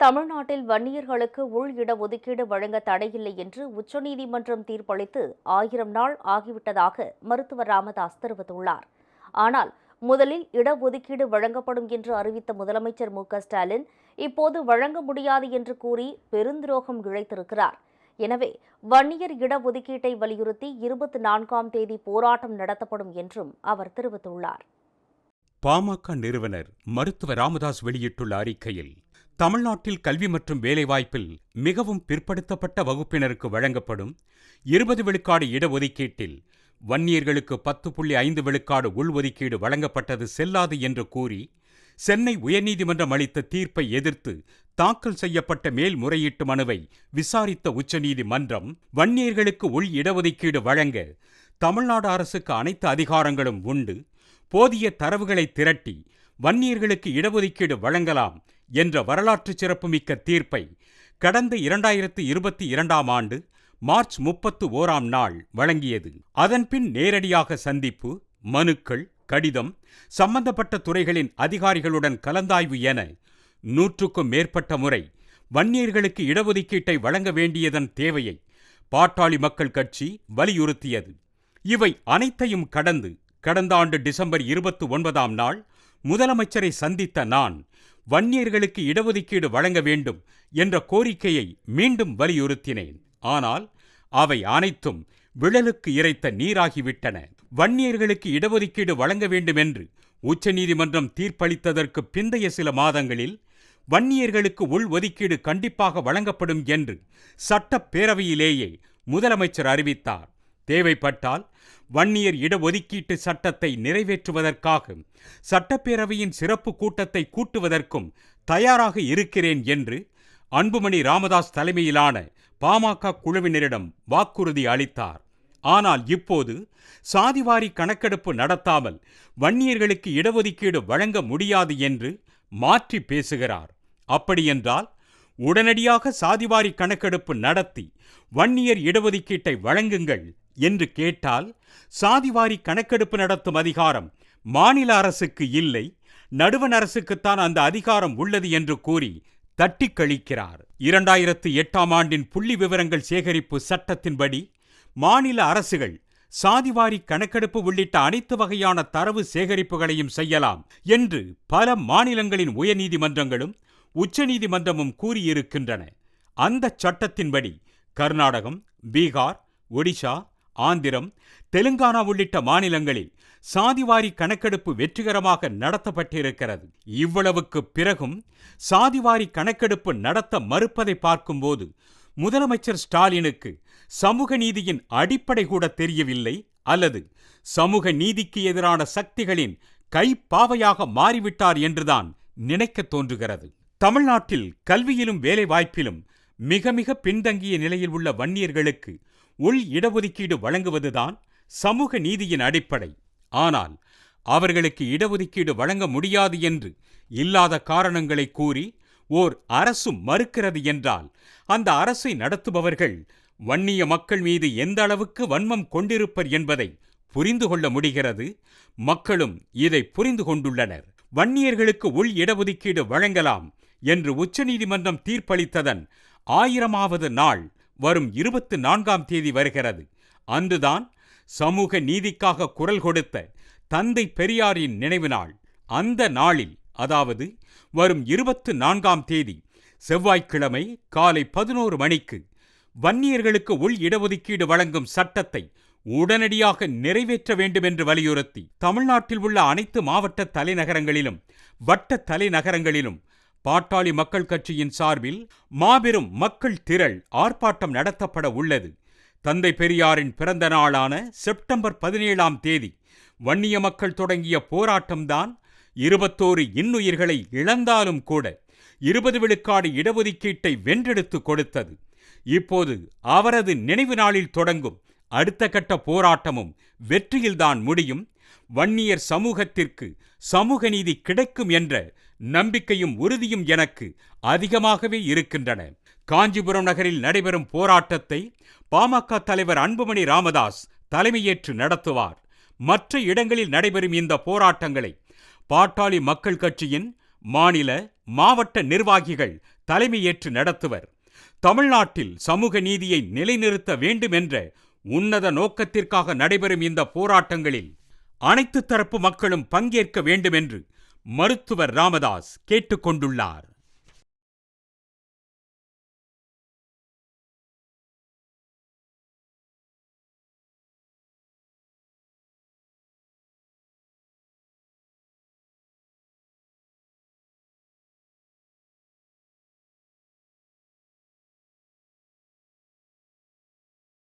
தமிழ்நாட்டில் வன்னியர்களுக்கு உள் இட ஒதுக்கீடு வழங்க தடையில்லை என்று உச்சநீதிமன்றம் தீர்ப்பளித்து ஆயிரம் நாள் ஆகிவிட்டதாக மருத்துவர் ராமதாஸ் தெரிவித்துள்ளார். ஆனால் முதலில் இடஒதுக்கீடு வழங்கப்படும் என்று அறிவித்த முதலமைச்சர் மு ஸ்டாலின் இப்போது வழங்க முடியாது என்று கூறி பெருந்துரோகம் இழைத்திருக்கிறார். எனவே வன்னியர் இடஒதுக்கீட்டை வலியுறுத்தி இருபத்தி நான்காம் தேதி போராட்டம் நடத்தப்படும் என்றும் அவர் தெரிவித்துள்ளார். பாமக நிறுவனர் மருத்துவர் ராமதாஸ் வெளியிட்டுள்ள அறிக்கையில் தமிழ்நாட்டில் கல்வி மற்றும் வேலைவாய்ப்பில் மிகவும் பிற்படுத்தப்பட்ட வகுப்பினருக்கு வழங்கப்படும் இருபது விழுக்காடு இடஒதுக்கீட்டில் வன்னியர்களுக்கு பத்து புள்ளி ஐந்து விழுக்காடு உள்ஒதுக்கீடு வழங்கப்பட்டது செல்லாது என்று கூறி சென்னை உயர்நீதிமன்றம் அளித்த தீர்ப்பை எதிர்த்து தாக்கல் செய்யப்பட்ட மேல்முறையீட்டு மனுவை விசாரித்த உச்சநீதிமன்றம் வன்னியர்களுக்கு உள் இடஒதுக்கீடு வழங்க தமிழ்நாடு அரசுக்கு அனைத்து அதிகாரங்களும் உண்டு. போதிய தரவுகளை திரட்டி வன்னியர்களுக்கு இடஒதுக்கீடு வழங்கலாம் என்ற வரலாற்று சிறப்புமிக்க தீர்ப்பை கடந்த இரண்டாயிரத்து இருபத்தி இரண்டாம் ஆண்டு மார்ச் முப்பத்து ஓராம் நாள் வழங்கியது. அதன்பின் நேரடியாக சந்திப்பு மனுக்கள் கடிதம் சம்பந்தப்பட்ட துறைகளின் அதிகாரிகளுடன் கலந்தாய்வு என நூற்றுக்கும் மேற்பட்ட முறை வன்னியர்களுக்கு இடஒதுக்கீட்டை வழங்க வேண்டியதன் தேவையை பாட்டாளி மக்கள் கட்சி வலியுறுத்தியது. இவை அனைத்தையும் கடந்து கடந்த ஆண்டு டிசம்பர் இருபத்தி ஒன்பதாம் நாள் முதலமைச்சரை சந்தித்த நான் வன்னியர்களுக்கு இடஒதுக்கீடு வழங்க வேண்டும் என்ற கோரிக்கையை மீண்டும் வலியுறுத்தினேன். ஆனால் அவை அனைத்தும் விழலுக்கு இறைத்த நீராகிவிட்டன. வன்னியர்களுக்கு இடஒதுக்கீடு வழங்க வேண்டும் என்று உச்சநீதிமன்றம் தீர்ப்பளித்ததற்கு பிந்தைய சில மாதங்களில் வன்னியர்களுக்கு உள் ஒதுக்கீடு கண்டிப்பாக வழங்கப்படும் என்று சட்டப்பேரவையிலேயே முதலமைச்சர் அறிவித்தார். தேவைப்பட்டால் வன்னியர் இடஒதுக்கீட்டு சட்டத்தை நிறைவேற்றுவதற்காக சட்டப்பேரவையின் சிறப்பு கூட்டத்தை கூட்டுவதற்கும் தயாராக இருக்கிறேன் என்று அன்புமணி ராமதாஸ் தலைமையிலான பாமக குழுவினரிடம் வாக்குறுதி அளித்தார். ஆனால் இப்போது சாதிவாரி கணக்கெடுப்பு நடத்தாமல் வன்னியர்களுக்கு இடஒதுக்கீடு வழங்க முடியாது என்று மாற்றி பேசுகிறார். அப்படியென்றால் உடனடியாக சாதிவாரி கணக்கெடுப்பு நடத்தி வன்னியர் இடஒதுக்கீட்டை வழங்குங்கள் என்று கேட்டால் சாதிவாரி கணக்கெடுப்பு நடத்தும் அதிகாரம் மாநில அரசுக்கு இல்லை நடுவண் அரசுக்குத்தான் அந்த அதிகாரம் உள்ளது என்று கூறி தட்டி கழிக்கிறார் இரண்டாயிரத்து எட்டாம் ஆண்டின் புள்ளி விவரங்கள் சேகரிப்பு சட்டத்தின்படி மாநில அரசுகள் சாதிவாரி கணக்கெடுப்பு உள்ளிட்ட அனைத்து வகையான தரவு சேகரிப்புகளையும் செய்யலாம் என்று பல மாநிலங்களின் உயர்நீதிமன்றங்களும் உச்சநீதிமன்றமும் கூறியிருக்கின்றன. அந்த சட்டத்தின்படி கர்நாடகம் பீகார் ஒடிஷா ஆந்திரம் தெலுங்கானா உள்ளிட்ட மாநிலங்களில் சாதிவாரி கணக்கெடுப்பு வெற்றிகரமாக நடத்தப்பட்டிருக்கிறது. இவ்வளவுக்கு பிறகும் சாதிவாரி கணக்கெடுப்பு நடத்த மறுப்பதை பார்க்கும்போது முதலமைச்சர் ஸ்டாலினுக்கு சமூக நீதியின் அடிப்படை கூட தெரியவில்லை அல்லது சமூக நீதிக்கு எதிரான சக்திகளின் கைப்பாவையாக மாறிவிட்டார் என்றுதான் நினைக்க தோன்றுகிறது. தமிழ்நாட்டில் கல்வியிலும் வேலைவாய்ப்பிலும் மிக மிக பின்தங்கிய நிலையில் உள்ள வன்னியர்களுக்கு உள் இடஒதுக்கீடு வழங்குவதுதான் சமூக நீதியின் அடிப்படை. ஆனால் அவர்களுக்கு இடஒதுக்கீடு வழங்க முடியாது என்று இல்லாத காரணங்களை கூறி ஓர் அரசு மறுக்கிறது என்றால் அந்த அரசை நடத்துபவர்கள் வன்னிய மக்கள் மீது எந்த அளவுக்கு வன்மம் கொண்டிருப்பர் என்பதை புரிந்து கொள்ள முடிகிறது. மக்களும் இதை புரிந்து கொண்டுள்ளனர். வன்னியர்களுக்கு உள் இடஒதுக்கீடு வழங்கலாம் என்று உச்சநீதிமன்றம் தீர்ப்பளித்ததன் ஆயிரமாவது நாள் வரும் இருபத்தி நான்காம் தேதி வருகிறது. அன்றுதான் சமூக நீதிக்காக குரல் கொடுத்த தந்தை பெரியாரின் நினைவு நாள். அந்த நாளில் அதாவது வரும் இருபத்து நான்காம் தேதி செவ்வாய்க்கிழமை காலை பதினோரு மணிக்கு வன்னியர்களுக்கு உள் இடஒதுக்கீடு வழங்கும் சட்டத்தை உடனடியாக நிறைவேற்ற வேண்டும் என்று வலியுறுத்தி தமிழ்நாட்டில் உள்ள அனைத்து மாவட்ட தலைநகரங்களிலும் வட்ட தலைநகரங்களிலும் பாட்டாளி மக்கள் கட்சியின் சார்பில் மாபெரும் மக்கள் திரள் ஆர்ப்பாட்டம் நடத்தப்பட உள்ளது. தந்தை பெரியாரின் பிறந்த நாளான செப்டம்பர் பதினேழாம் தேதி வன்னிய மக்கள் தொடங்கிய போராட்டம்தான் இருபத்தோரு இன்னுயிர்களை இழந்தாலும் கூட இருபது விழுக்காடு இடஒதுக்கீட்டை வென்றெடுத்து கொடுத்தது. இப்போது அவரது நினைவு நாளில் தொடங்கும் அடுத்த கட்ட போராட்டமும் வெற்றியில்தான் முடியும். வன்னியர் சமூகத்திற்கு சமூக நீதி கிடைக்கும் என்ற நம்பிக்கையும் உறுதியும் எனக்கு அதிகமாகவே இருக்கின்றன. காஞ்சிபுரம் நகரில் நடைபெறும் போராட்டத்தை பாமக தலைவர் அன்புமணி ராமதாஸ் தலைமையேற்று நடத்துவார். மற்ற இடங்களில் நடைபெறும் இந்த போராட்டங்களை பாட்டாளி மக்கள் கட்சியின் மாநில மாவட்ட நிர்வாகிகள் தலைமையேற்று நடத்துவர். தமிழ்நாட்டில் சமூக நீதியை நிலைநிறுத்த வேண்டும் என்ற உன்னத நோக்கத்திற்காக நடைபெறும் இந்த போராட்டங்களில் அனைத்து தரப்பு மக்களும் பங்கேற்க வேண்டும் என்று மருத்துவர் ராமதாஸ் கேட்டுக்கொண்டுள்ளார்.